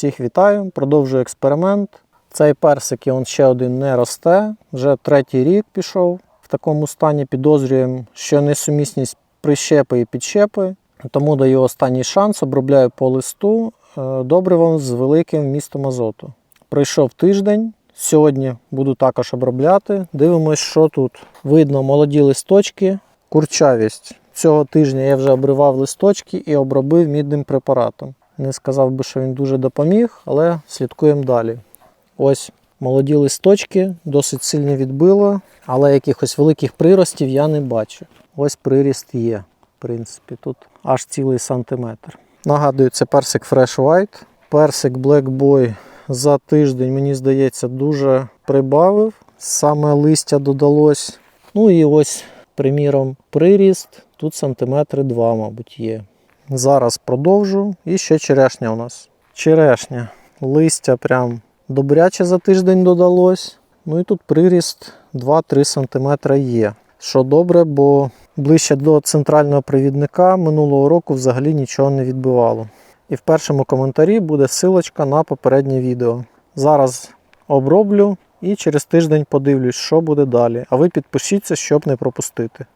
Всіх вітаю, продовжую експеримент. Цей персик і ще один не росте. Вже третій рік пішов в такому стані. Підозрюємо, що несумісність прищепи і підщепи. Тому даю останній шанс, обробляю по листу е, добривом з великим вмістом азоту. Пройшов тиждень. Сьогодні буду також обробляти. Дивимось, що тут. Видно молоді листочки, курчавість. Цього тижня я вже обривав листочки і обробив мідним препаратом. Не сказав би, що він дуже допоміг, але слідкуємо далі. Ось молоді листочки, досить сильно відбило, але якихось великих приростів я не бачу. Ось приріст є. В принципі, тут аж цілий сантиметр. Нагадую, це персик Fresh White. Персик Black Boy за тиждень, мені здається, дуже прибавив. Саме листя додалось. Ну і ось, приміром, приріст. Тут сантиметри 2, мабуть, є. Зараз продовжу. І ще черешня у нас. Черешня. Листя прям добряче за тиждень додалось. Ну і тут приріст 2-3 см є. Що добре, бо ближче до центрального провідника минулого року взагалі нічого не відбивало. І в першому коментарі буде ссылочка на попереднє відео. Зараз оброблю і через тиждень подивлюсь, що буде далі. А ви підпишіться, щоб не пропустити.